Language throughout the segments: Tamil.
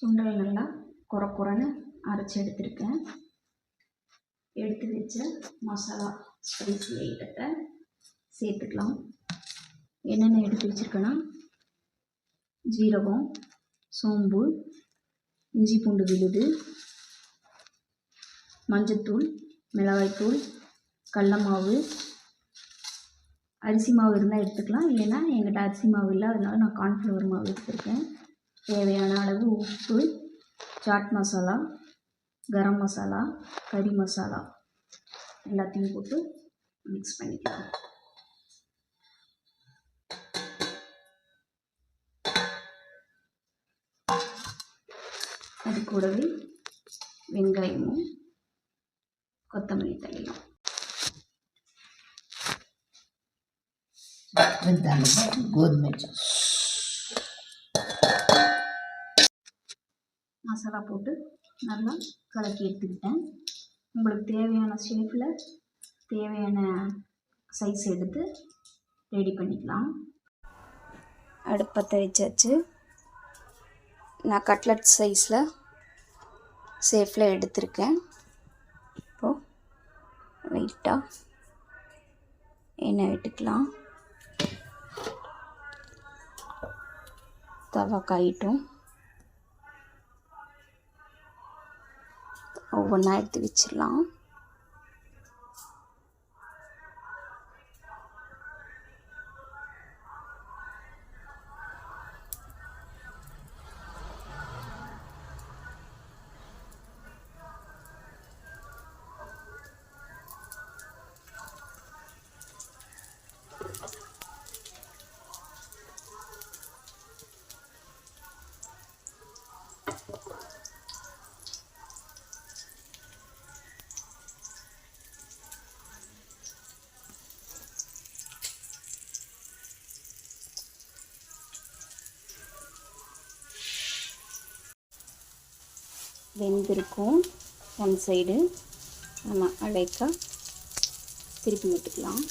சுண்டல் நல்லா குறை குறைன்னு அரைச்சி எடுத்திருக்கேன். எடுத்து வச்ச மசாலா ஸ்பைசி ஐட்டத்தை சேர்த்துக்கலாம். என்னென்ன எடுத்து வச்சுருக்கேன்னா ஜீரகம் சோம்பு இஞ்சி பூண்டு விழுது மஞ்சத்தூள் மிளகாய்த்தூள் கடல மாவு. அரிசி மாவு இருந்தால் எடுத்துக்கலாம். இல்லைன்னா எங்கிட்ட அரிசி மாவு இல்லை அதனால நான் கார்ன்ஃப்ளவர் மாவு எடுத்திருக்கேன். தேவையான அளவு உப்பு சாட் மசாலா கரம் மசாலா கறி மசாலா எல்லாத்தையும் போட்டு மிக்ஸ் பண்ணிக்கலாம் அது கூடவே வெங்காயமும் கொத்தமல்லி தழையும் கோதுமை மசாலா போட்டு நல்லா கலக்கி எடுத்துக்கிட்டேன். உங்களுக்கு தேவையான ஷேப்பில் தேவையான சைஸ் எடுத்து ரெடி பண்ணிக்கலாம். அடுப்பத்தை வச்சாச்சு. நான் கட்லட் சைஸில் ஷேஃபில் எடுத்திருக்கேன். இப்போது வெயிட்டாக எண்ணெய் விட்டுக்கலாம். தவா காயிட்டும் ஒவ்வொன்றா எடுத்து வச்சிடலாம். வெந்திருக்கும். ஒன் சைடு நம்ம அழைக்க திருப்பி விட்டுக்கலாம்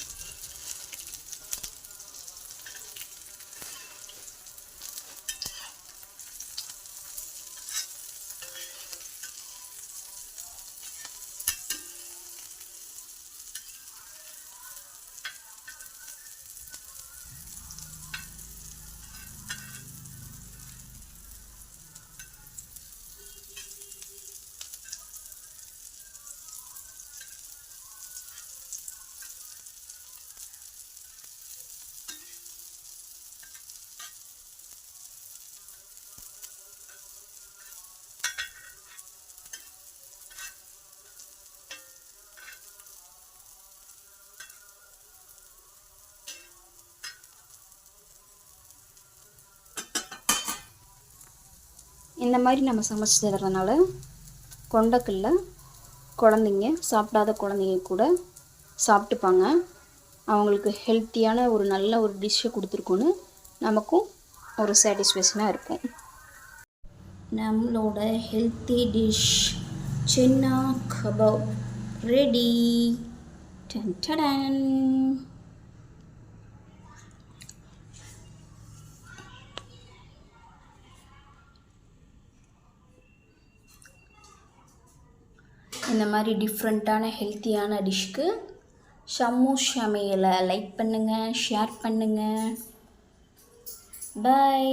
இந்த மாதிரி நம்ம சமைச்சு தர்றதுனால கொண்டக்கல்ல குழந்தைங்க சாப்பிடாத குழந்தைங்க கூட சாப்பிட்டுப்பாங்க. அவங்களுக்கு ஹெல்த்தியான ஒரு நல்ல ஒரு டிஷ்ஷை கொடுத்துருக்கோன்னு நமக்கும் ஒரு சாட்டிஸ்ஃபேக்ஷனாக இருக்கும். நம்மளோட ஹெல்த்தி டிஷ் சின்னா கபாப் ரெடி டன் இந்த மாதிரி டிஃப்ரெண்ட்டான ஹெல்த்தியான டிஷ்க்கு ஷம்மு சமையலை லைக் பண்ணுங்கள் ஷேர் பண்ணுங்கள் பாய்